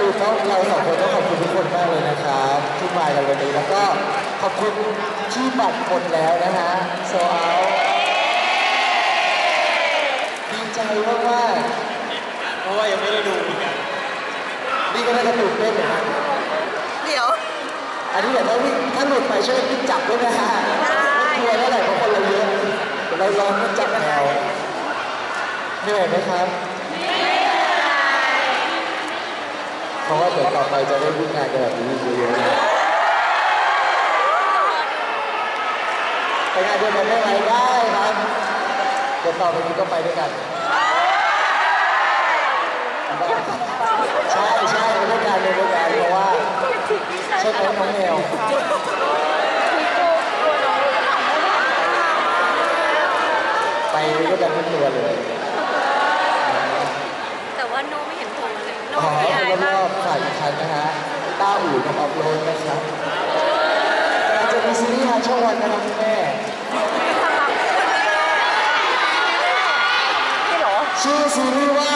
รู้ต้องเราสองคนต้องขอบคุณทุกคนมากเลยนะครับที่มากันวันนี้แล้วก็ขอบคุณที่บัตรหมดแล้วนะฮะโซเอาดีใจมากเพราะว่ายังไม่ได้ดูเหมือนกันๆนี่ก็น่าจะตื่นเต้นเหมือนกันเดี๋ยว อันนี้เดี๋ยวถ้าวิ่งถ้าหลุดไปช่วยวิ่งจับด้วยนะฮะได้ไม่กลัวเท่าไหร่เพราะคนเราเยอะเดี๋ยวเราลองจับแนวเหนื่อยไหมครับเพ ราะว่าเดี๋ยวต่อไปจะได้วิ่งงานกันแบบนี้เยอะๆไปงานเดียวกันได้ไหมได้ครับเดี๋ยวต่อไปนี้ก็ไปด้วยกันใช่ใช่ไปด้วยกันไปด้วยกันเพราะว่าใช่ไหมน้องแมวไปด้วยกันทุกตัวเลย แต่ว่าโนไม่เห็นโผล่เลยโนอ๋อเสียคดาย รบรมาอกบฝ่ายอีกครั้งนะฮะต้าอู่กับออฟโรดนะครับเราจะมีซีรีส์ทางช่องวันนะครับคุณแม่พี่เหรอชื่อซีรีส์ว่า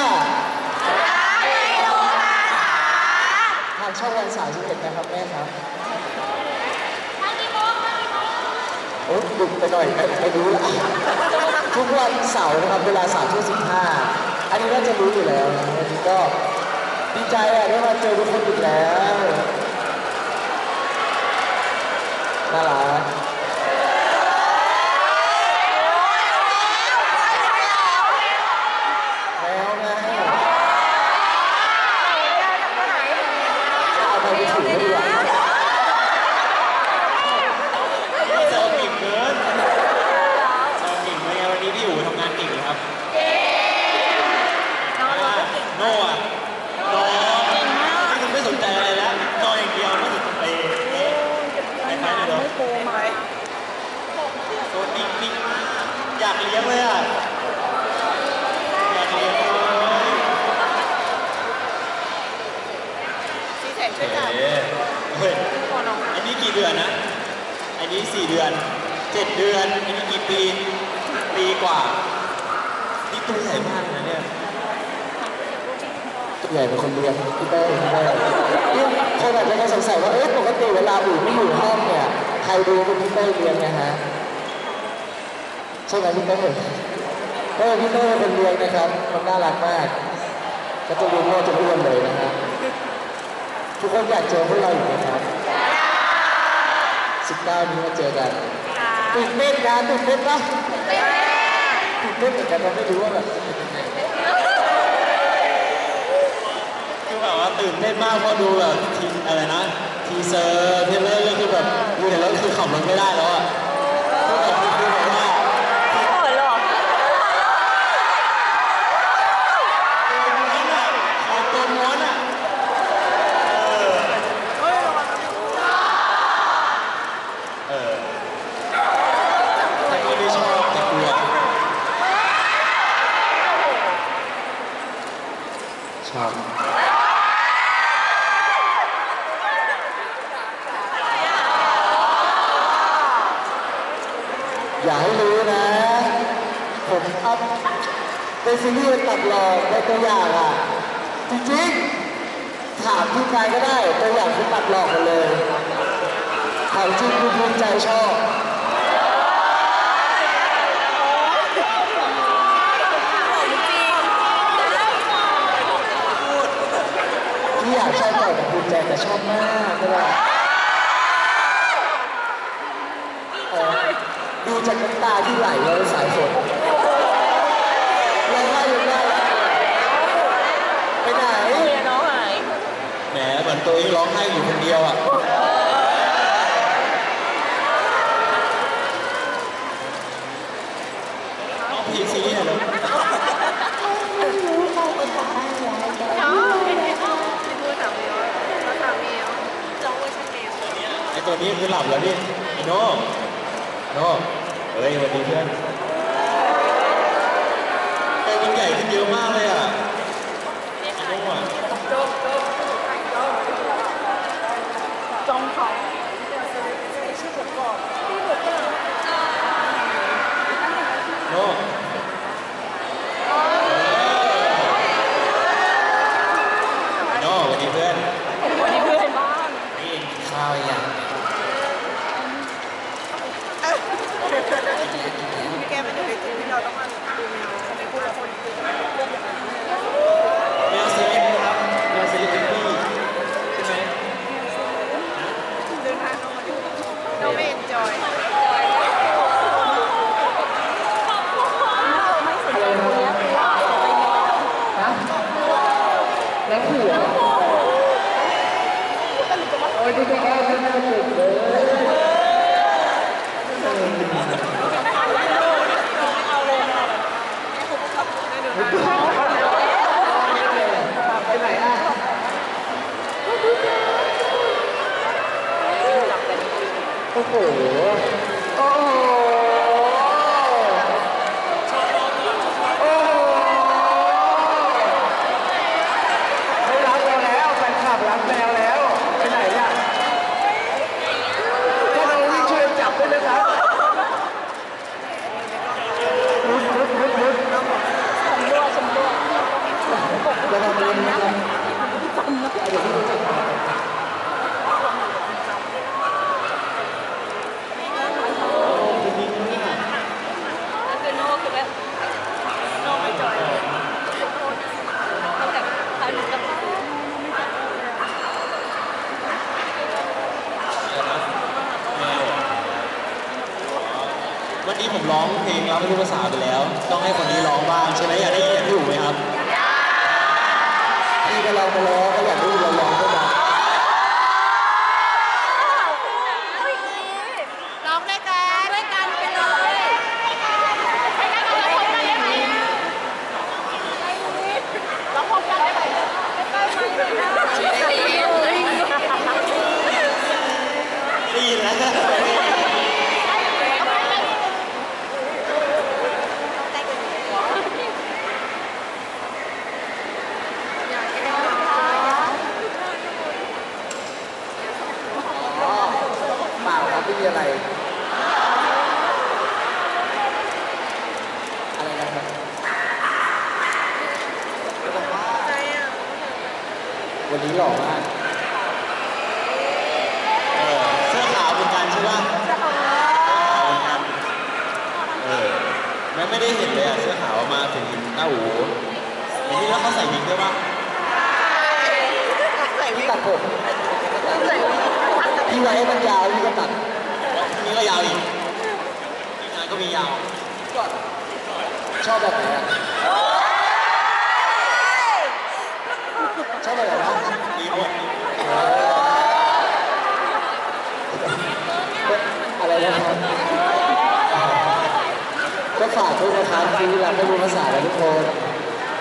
ทางช่องวัน31นะครับแม่ครับโอ้ดึกไปหน่อยไม่ไม่รู้ละทุกวันเสาร์นะครับเวลา3ทุ่ม15อันนี้น่าจะรู้อยู่แล้วนะวันนี้ก็ ดีใจอะได้มาเจอทุกคนอีกแล้ว น่ารักแล้วนะเอาไปถือไม่ดีกว่า เจอเก่งเกินเจอเก่งเลยไงวันนี้พี่อู๋ทำงานเก่งเลยครับ น้องเราก็เก่ง โน่อะนอนนี่คือไม่สนใจอะไรแล้วนอนอย่างเดียวไม่สนใจเอ๊ะไปไปเลยเหรอ ไม่โกงไหม ตัวนิ่งๆมากอยากเลี้ยงเลยอะอยากเลี้ยงเลยซีแสนช่วยจับเอ๊ะเฮ้ยพอน้องอันนี้กี่เดือนนะ อันนี้สี่เดือนเจ็ดเดือน อันนี้กี่ปี ปีกว่า นี่ตัวใหญ่มากนะเนี่ย ตัวใหญ่เป็นคนเลี้ยงพี่เต้พี่เต้เนี่ยคนอาจจะสงสัยว่า เอ๊ะปกติเวลาอู่ไม่อยู่ห้องเนี่ย ใครดูเป็นพี่เต้เลี้ยงนะฮะใช่ไหมพี่เต้เออพี่เต้เป็นเลี้ยงนะครับ มันน่ารักมากก็จะเลี้ยงโง่จะอ้วนเลยนะฮะทุกคนอยากเจอพวกเราอยู่ไหมครับ19นี้มาเจอกันตื่นเต้นนะตื่นเต้นปะตื่นเต้นเหมือนกันเราไม่รู้ว่าแบบเป็นยังไงคือแบบว่าตื่นเต้นมากเพราะดูแบบทีอะไรนะ ทีเซอร์เทเลอร์ก็คือแบบดูเห็นแล้วคือขับรถไม่ได้แล้วอะคือแบบคือแบบว่า พี่เปิดหรอ ตัวม้วนอะขอตัวม้วนอะเออแต่ก็ไม่ชอบแต่กลัว ชอบอย่าให้รู้นะ ผมอัพเป็นซีรีส์ตัด หลอกในตัวอย่างอะ จริงๆ ถามที่ใครก็ได้ ตัวอย่างคือตัดหลอกกันเลยถามจริงคุณภูมิใจชอบที่อยากชอบต่อกับภูมิใจแต่ชอบมากเลยเออดูจากน้ำตาที่ไหลแล้วสายฝนร้องไห้ยังได้ไปไหน เมียน้องหาย แห มเหมือนตัวเองร้องไห้อยู่คนเดียวอะร้องเพลงซีรีส์หน่อยเลยน้องเป็นไงบ้างเป็นมือสามเมียวมาสามเมียวจองเวอร์ชันเมียวไอตัวนี้คือหลับแล้วนี่ไอโน่โน่เฮ้ยสวัสดีเพื่อนตัวมันใหญ่ขึ้นเยอะมากเลยอะไอโน่อะ จองเขา โน่ไอโน่สวัสดีเพื่อน วันนี้เพื่อนบ้าน นี่เองกินข้าวยัง แกมันอยู่ในทีมที่เราต้องมาดูแมวในคู่ละคน แมวซีรีส์ครับแมวซีรีส์พี่ใช่ไหม เดินทางเข้ามาดูเราไม่เอ็นจอย อะไรนะนะแล้วหัวโอ้ยนี่ก็แค่ไม่น่าสุดเลยไปไหนอะโอ้โห โอ้โห โอ้โหไม่รักเราแล้วแฟนคลับรักแมวแล้ว ไปไหนเนี่ยถ้าเราวิ่งช่วยจับด้วยนะครับรุดรุดรุดรุดชมด้วยชมด้วยจะทำอะไรนะครับเดี๋ยวพี่ดูจับ แล้วคือโน่คือแบบโน่ไม่จอยเลยเขาแบบเขาหนูกับ วันนี้ผมร้องเพลงรับไม่รู้ภาษาไปแล้ว ต้องให้คนนี้ร้องบ้างใช่ไหมอยากได้ยินอย่างพี่อู๋ไหมครับพี่ก็ลองไปแล้วก็อยากดูเราลองด้นะ ร้องด้วยกันด้วยกันไปเลยไปกันเลยพร้อมกันได้ไหมร้องพร้อมกันได้ไหมใกล้ๆไหมได้ยิน ได้ยินแล้ว อ๋อเปล่าครับไม่มีอะไร อะไรนะครับ วันนี้หล่อมาก เออเสื้อขาวเหมือนกันใช่ปะเสื้อขาวเหมือนกันเออแม่ไม่ได้เห็นเลยอะเสื้อขาวมาถึงหน้าอูเห็นที่แล้วเขาใส่วิกด้วยปะ พี่ตัดผมพี่ไว้ให้มันยาวพี่ก็ตัด นี่ก็ยาวอีกทีมงานก็มียาว ชอบแบบไหนอะชอบแบบไหนนะมีหมดอะไรนะครับก็ฝากด้วยนะครับซีรีส์รักไม่รู้ภาษาแล้วทุกคน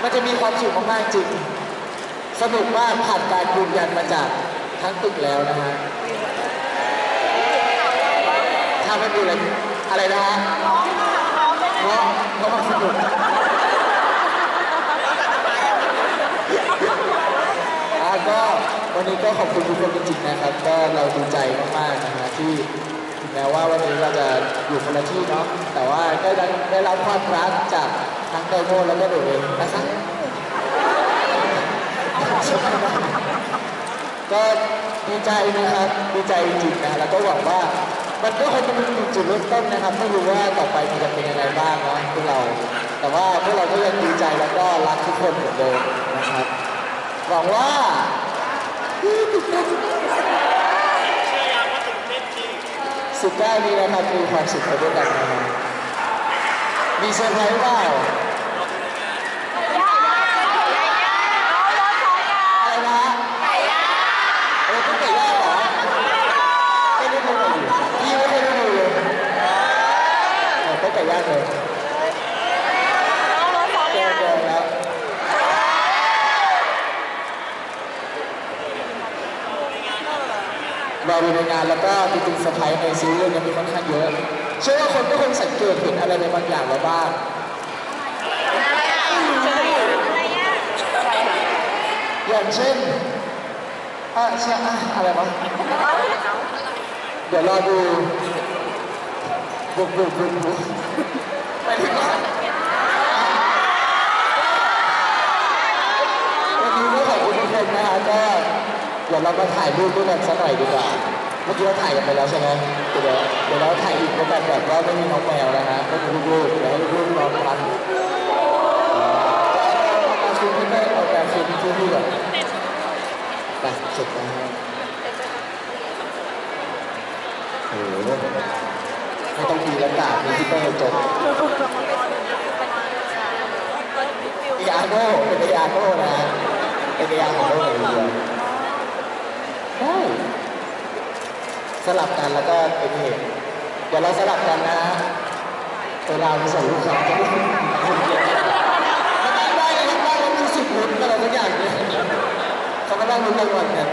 มันจะมีความสุขมากๆจริง สนุกมากผ่านการยืนยันมาจากทั้งตึกแล้วนะฮะถ้าไม่มีอะไรอะไรนะฮะ ราะเพราสนุกอะก็วันนี้ก็ขอบคุณทุกคนจริงๆนะครับ ก็เราดีใจมากๆนะฮะที่ถึงแม้ว่าวันนี้เราจะอยู่คนละที่เนาะแต่ว่าก็ได้ได้รับความรักจากทั้งไดโมแล้วก็โดเองนะครับก็ดีใจนะครับดีใจจริงๆนะแล้วก็หวังว่า มันก็คงจะเป็นจุดเริ่มต้นนะครับไม่รู้ว่าต่อไปมันจะเป็นยังไงบ้างเนาะพวกเรา แต่ว่าพวกเราก็ยังดีใจแล้วก็รักทุกคนเหมือนเดิมนะครับหวังว่าสิบเก้านี้นะครับมีความสุขไปด้วยกันนะมีเซอร์ไพรส์เปล่าอะไรนะฮะเออต้องไก่ย่างเหรอไม่ได้ดูเลยพี่ไม่ได้ดูเลยเออต้องไก่ย่างเลยเจอเจอแล้ว เราดูในงานแล้ว ก็จริงๆเซอร์ไพรส์ในซีรีส์เรื่องนี้มีค่อนข้างเยอะเชื่อว่าคนก็คงสังเกตเห็นอะไรในบางอย่างแล้วบ้างอย่างเช่นอะใช่อะอะไรวะเดี๋ยวรอดูบุกบุกบุกบุกไปถึงว่าวันนี้ก็ขอบคุณทุกคนนะฮะก็เดี๋ยวเรามาถ่ายรูปด้วยกันสักหน่อยดีกว่า เมื่อกี้เราถ่ายกันไปแล้วใช่ไหมเดี๋ยวเดี๋ยวเราถ่ายอีกก็แบบแบบว่าไม่มีน้องแมวนะฮะไม่มีลูกๆเดี๋ยวให้ลูกๆลองกันเอาการคืนที่ไม่เอาการคืนที่ที่ก่อนไปจบนะฮะโอ้โหไม่ต้องตีละกาดมีที่เป้จบเอียโน่เป็นเอียโน่นะฮะเป็นเอียโน่เลยทีเดียวได้ สลับกันแล้วก็เป็นเหตุเดี๋ยวเราสลับกันนะฮะเวลาไปส่งลูกค้าจะได้ได้เลยครับได้แล้วมีสิบลุ้นอะไรสักอย่างเนี่ยเขาก็ต้องลุ้นรางวัลกัน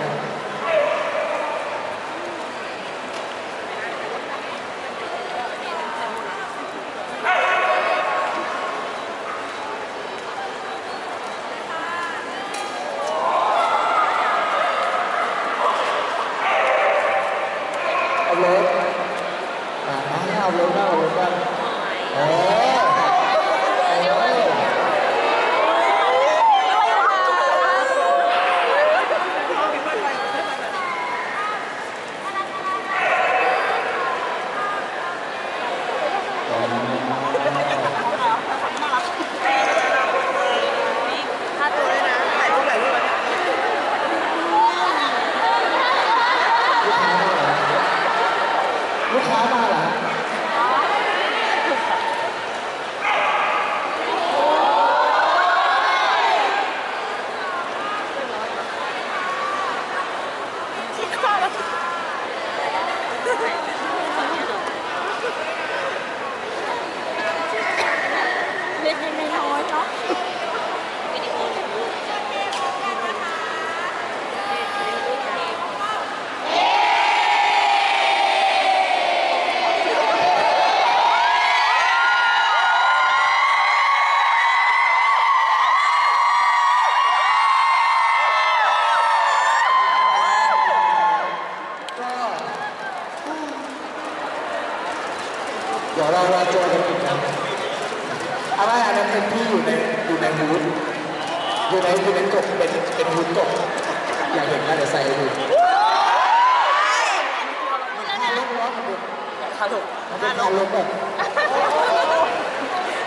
คาลกมันเป็นคาลกแบบ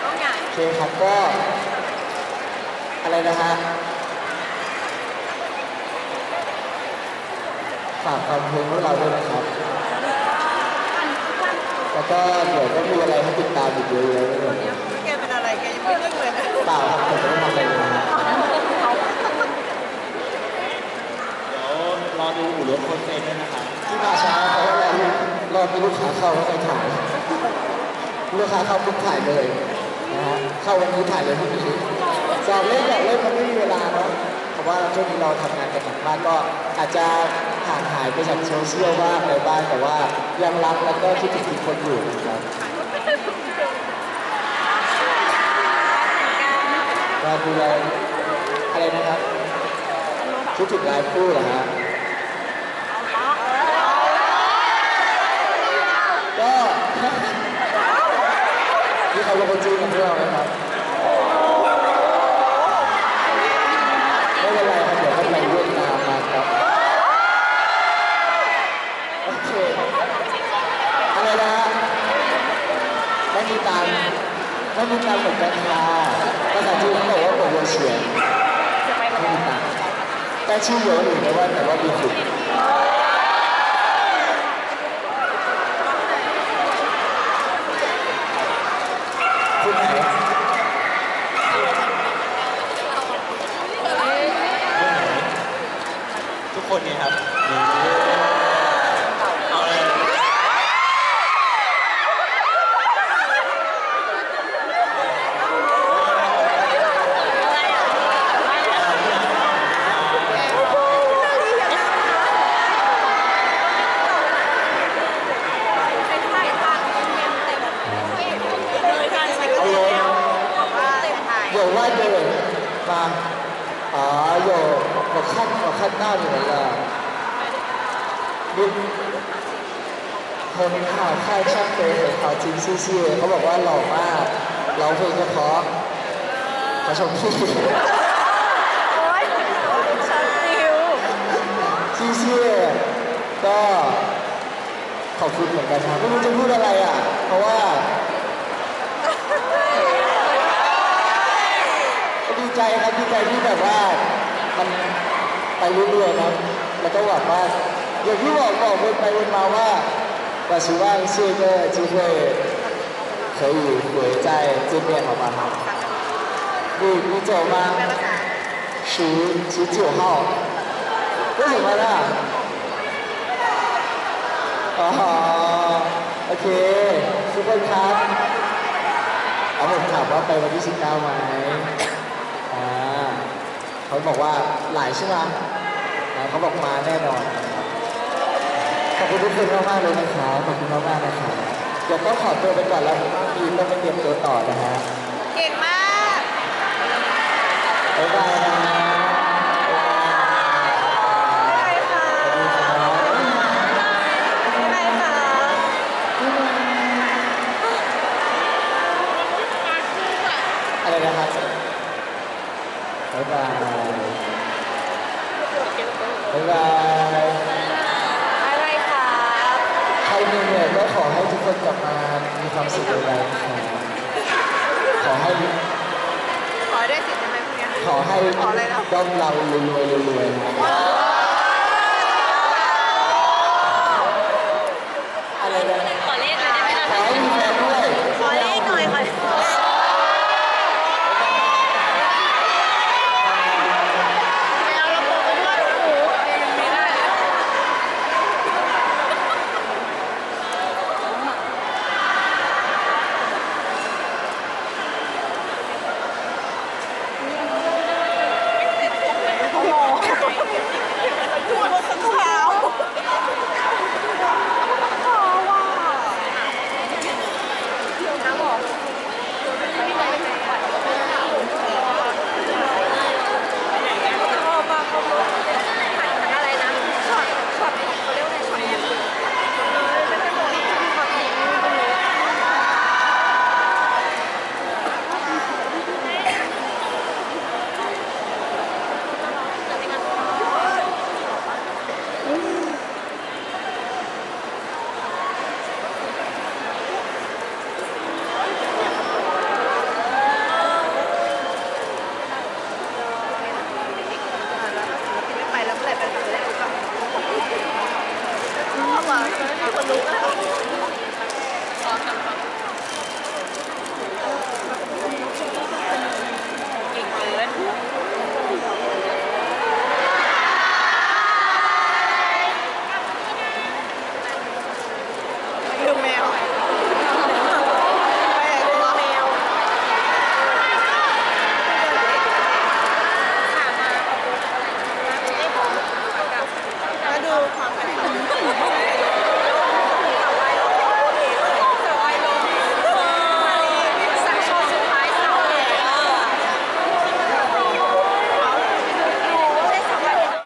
โอเคครับก็ อะไรนะฮะฝากฟังเพลงพวกเราด้วยนะครับ แล้วก็เดี๋ยวก็มีอะไรให้ติดตามอีกเยอะแยะเลยแกเป็นอะไรแกยังไม่เลิกเลยนะเปล่าครับผมไม่ได้ทำอะไรเลยนะ เดี๋ยวร อดูอู่รถคนเฟรนด้วยนะครับที่มาช้าเพราะว่ารอลูกรอให้ลูกค้าเข้าแล้วค่อยถ่ายลูกค้าเข้าปุ๊บถ่ายเลยนะฮะเข้าวันนี้ถ่ายเลยพรุ่งนี้สอบเล่นอยากเล่นมันไม่มีเวลาเนาะเพราะว่าช่วงนี้เราทำงานกันหนักมากก็อาจจะห่างหายไปจากโซเชียลบ้างอะไรบ้างแต่ว่ายังรักแล้วก็คิดถึงทุกคนอยู่นะครับก็ดูแลอะไรนะครับคิดถึงไลฟ์คู่เหรอฮะ ก็ มีใครเป็นคนจีนกับพวกเราไหมครับ ไม่เป็นไรครับเดี๋ยวก็ไปเวียดนามมาครับ โอเค อะไรนะฮะไม่มีตังค์ไม่มีตังค์เหมือนกันค่ะภาษาจีนเขาบอกว่าผมเฉียนไม่มีตังค์แต่ชื่อเยอะอยู่นะว่าแต่ว่ามีฝึก ข้างหน้าอยู่ไหนล่ะดูโนคนข่าวค่ายช่างเฟยข่าวจริงซื่อเขาบอกว่าหล่อมากเราเพิ่งจะเพาะขอชมพี่โอ๊ยชันติวซื่ก็ขอบคุณเหมือนกันครับไม่รู้จะพูดอะไรอะ เพราะว่าดีใจครับดีใจที่แบบว่ามัน ไปเรื่อยๆนะแล้วก็หวังว่าอย่างที่บอกบอกวนไปวนมาว่า我希望下一个机会可以回再见面好吗你你走吗十十九号为什么呢อ๋อโอเคทุกคนครับเอาผมถามว่าไปวันที่19ไหมอ่าเขาบอกว่าหลายใช่ไหมอ่า เขาบอกมาแน่นอนนะครับขอบคุณทุกคนมากๆเลยนะครับขอบคุณมากๆนะครับเดี๋ยวต้องขอตัวไปก่อนแล้วพีต้องไปเตรียมตัวต่อนะฮะ เก่งมาก บ๊ายบายนะ ไปค่ะ สวัสดีครับ ไปค่ะ อะไรนะครับบ๊ายบายบ๊ายบาย อะไรครับ ใครมีเนี่ยก็ขอให้ทุกคนกลับมามีความสุ ขในวันนะครับขอให้ ขอได้สิทธิ์ได้ไหมพวกเนี้ยขอให้ขออะไรนะ ด้อมเรารวยๆรวยๆนะ